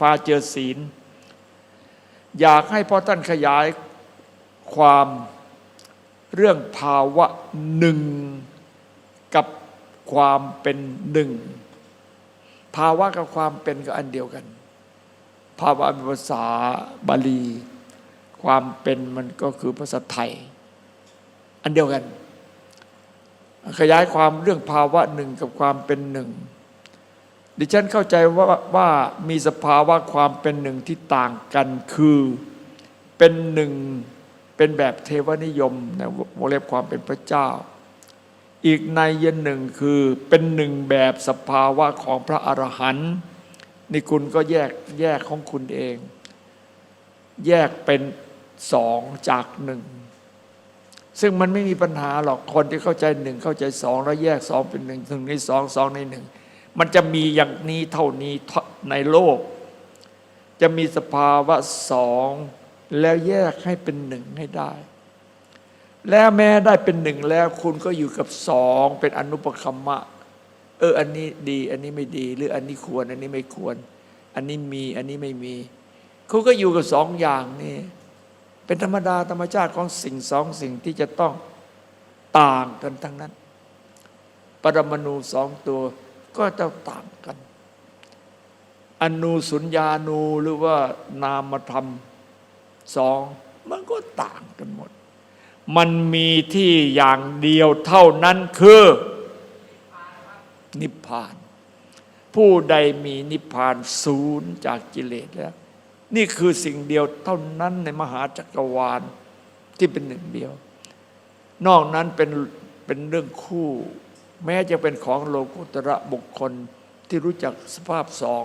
ฟ้าเจอศีล อยากให้พ่อท่านขยายความเรื่องภาวะหนึ่งกับความเป็นหนึ่ง ภาวะกับความเป็นก็อันเดียวกัน ภาวะเป็นภาษาบาลี ความเป็นมันก็คือภาษาไทย อันเดียวกัน ขยายความเรื่องภาวะหนึ่งกับความเป็นหนึ่ง ดิฉันเข้าใจว่าว่ามีสภาวะความเป็นหนึ่งที่ต่างกันคือเป็นหนึ่งเป็นแบบเทวนิยมในวงเล็บความเป็นพระเจ้า อีกในยันหนึ่งคือเป็นหนึ่งแบบสภาวะของพระอรหันต์นี่คุณก็แยกแยกของคุณเอง แยกเป็นสองจากหนึ่งซึ่งมันไม่มีปัญหาหรอกคนที่เข้าใจหนึ่งเข้าใจสองแล้วแยกสองเป็นหนึ่งถึงในสองสองในหนึ่ง มันจะมีอย่างนี้เท่านี้ในโลก จะมีสภาวะสองแล้วแยกให้เป็นหนึ่งให้ได้ แล้วแม้ได้เป็นหนึ่งแล้วคุณก็อยู่กับสองเป็นอนุปคัมมะ เออ อันนี้ดี อันนี้ไม่ดี หรืออันนี้ควร อันนี้ไม่ควร อันนี้มี อันนี้ไม่มี คุณก็อยู่กับสองอย่างนี่เป็นธรรมดาธรรมชาติของสิ่งสองสิ่งที่จะต้องต่างกันทั้งนั้น ปรมาณูสองตัว ก็จะต่างกัน อนูสุญญาณูหรือว่านามธรรมสองมันก็ต่างกันหมด มันมีที่อย่างเดียวเท่านั้นคือ นิพพาน ผู้ใดมีนิพพานศูนย์จากกิเลสแล้ว นี่คือสิ่งเดียวเท่านั้นในมหาจักรวาลที่เป็นหนึ่งเดียว นอกนั้นเป็นเป็นเรื่องคู่ แม้จะเป็นของโลกุตระบุคคลที่รู้จักสภาพสอง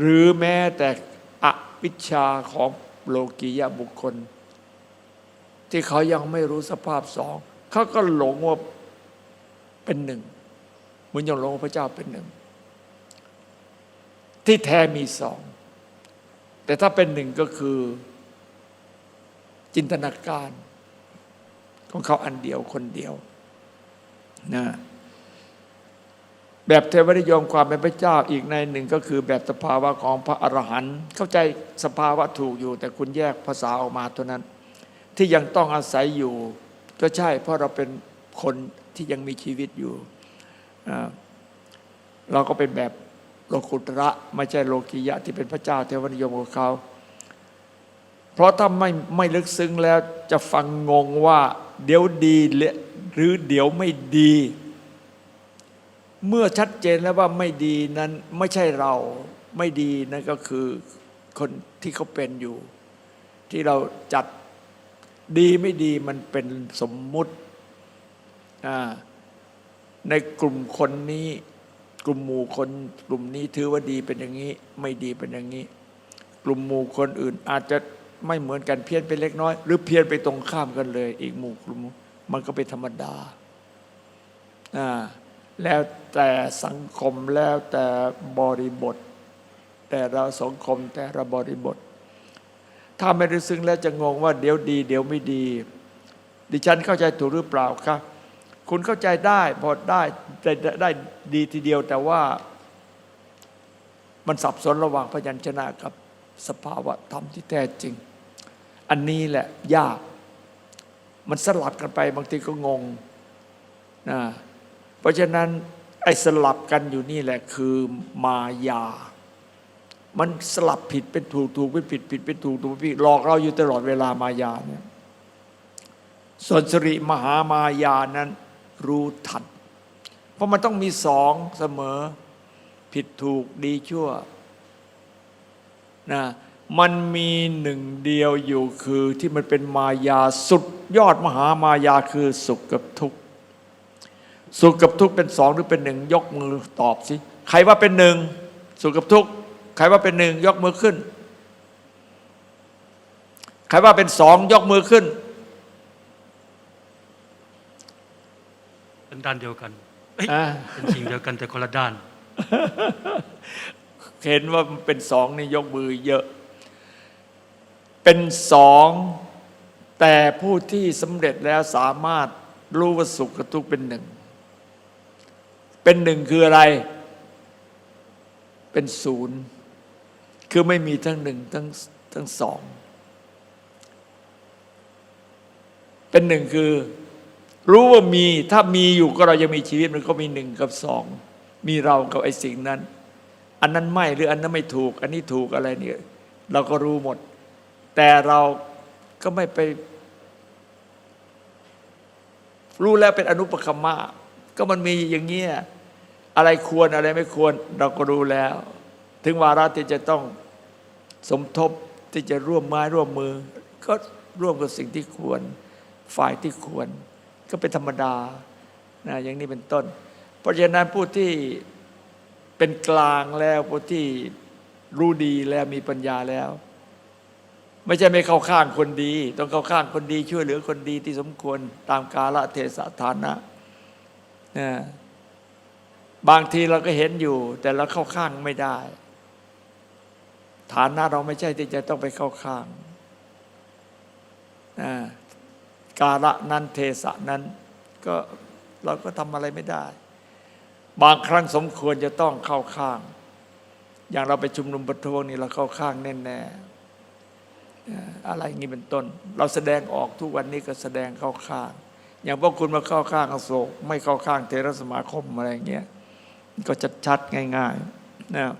หรือแม้แต่อวิชชาของโลกียบุคคล ที่เขายังไม่รู้สภาพสอง เขาก็หลงว่าเป็นหนึ่งเหมือนอย่างหลงว่าพระเจ้าเป็นหนึ่ง ที่แท้มีสอง แต่ถ้าเป็นหนึ่งก็คือจินตนาการของเขาอันเดียวคนเดียว นะแบบเทวนิยมความเป็นพระเจ้าอีกในหนึ่งก็คือแบบสภาวะของพระอรหันต์เข้าใจสภาวะถูกอยู่ แต่คุณแยกภาษาออกมาเท่านั้น ที่ยังต้องอาศัยอยู่ ก็ใช่ เพราะเราเป็นคนที่ยังมีชีวิตอยู่เราก็เป็นแบบโลกุตระไม่ใช่โลกียะที่เป็นพระเจ้าเทวนิยมของเขาเพราะถ้าไม่ไม่ลึกซึ้งแล้วจะฟังงงว่า เดี๋ยวดี หรือเดี๋ยวไม่ดี เมื่อชัดเจนแล้วว่าไม่ดีนั้นไม่ใช่เราไม่ดีนั่นก็คือคนที่เขาเป็นอยู่ ที่เราจัดดีไม่ดีมันเป็นสมมุติในกลุ่มคนนี้ กลุ่มหมู่คนกลุ่มนี้ถือว่าดีเป็นอย่างนี้ ไม่ดีเป็นอย่างนี้ กลุ่มหมู่คนอื่นอาจจะไม่เหมือนกันเพี้ยนไปเล็กน้อย หรือเพี้ยนไปตรงข้ามกันเลย อีกหมู่กลุ่ม มันก็เป็นธรรมดา แล้วแต่สังคมแล้วแต่บริบท แต่เราสังคมแต่ละบริบท ถ้าไม่ได้ซึ้งแล้วจะงงว่าเดี๋ยวดี เดี๋ยวไม่ดี ดิฉันเข้าใจถูกหรือเปล่าครับคุณเข้าใจได้พอได้ได้ได้ดีทีเดียวแต่ว่ามันสับสนระหว่างพยัญชนะกับสภาวะธรรมที่แท้จริง อันนี้แหละยาก มันสลับกันไปบางทีก็งงนะเพราะฉะนั้นไอ้สลับกันอยู่นี่แหละคือมายา มันสลับผิดเป็นถูกถูกเป็นผิดผิดเป็นถูกถูกเป็นผิดหลอกเราอยู่ตลอดเวลามายาเนี่ยส่วนสริมหามายานั้นรู้ทัน เพราะมันต้องมีสองเสมอผิดถูกดีชั่วนะ มันมีหนึ่งเดียวอยู่คือที่มันเป็นมายาสุดยอดมหามายาคือสุขกับทุกข์สุขกับทุกข์เป็นสองหรือเป็นหนึ่งยกมือตอบสิใครว่าเป็นหนึ่งสุขกับทุกข์ใครว่าเป็นหนึ่งยกมือขึ้น ใครว่าเป็นสองยกมือขึ้น เป็นด้านเดียวกันเอ้ยอ่า เป็นสิ่งเดียวกันแต่คนละด้าน เห็นว่ามันเป็นสองนี่ยกมือเยอะ เป็นสองแต่ผู้ที่สำเร็จแล้วสามารถรู้ว่าสุขกับทุกข์เป็นหนึ่ง เป็นหนึ่งคืออะไร เป็นศูนย์ คือไม่มีทั้งหนึ่งทั้งทั้งสอง เป็นหนึ่งคือ รู้ว่ามีถ้ามีอยู่ก็เรายังมีชีวิตมันก็มีหนึ่งกับสอง มีเรากับไอ้สิ่งนั้น อันนั้นไม่หรืออันนั้นไม่ถูก อันนี้ถูกอะไรเนี่ยเราก็รู้หมด แต่เราก็ไม่ไป รู้แล้วเป็นอนุปคัมมะก็มันมีอย่างเงี้ยอะไรควรอะไรไม่ควร เราก็รู้แล้ว ถึงวาระที่จะต้องสมทบที่จะร่วมไม้ร่วมมือ ก็ร่วมกับสิ่งที่ควร ฝ่ายที่ควร ก็เป็นธรรมดานะอย่างนี้เป็นต้น เพราะฉะนั้นผู้ที่เป็นกลางแล้วผู้ที่รู้ดีแล้วมีปัญญาแล้ว ไม่ใช่ไม่เข้าข้างคนดี ต้องเข้าข้างคนดี ช่วยเหลือคนดีที่สมควรตามกาลเทศะฐานะนะบางทีเราก็เห็นอยู่ แต่เราเข้าข้างไม่ได้ ฐานะเราไม่ใช่ที่จะต้องไปเข้าข้างนะกาละนั้นเทศะนั้น ก็เราก็ทำอะไรไม่ได้ บางครั้งสมควรจะต้องเข้าข้าง อย่างเราไปชุมนุมประท้วงนี่เราเข้าข้างแน่ๆ อะไรอย่างนี้เป็นต้น เราแสดงออกทุกวันนี้ก็แสดงเข้าข้าง อย่างพวกคุณมาเข้าข้างอโศก ไม่เข้าข้างเทรสมาคมอะไรอย่างเงี้ยก็ชัดๆง่ายๆนะ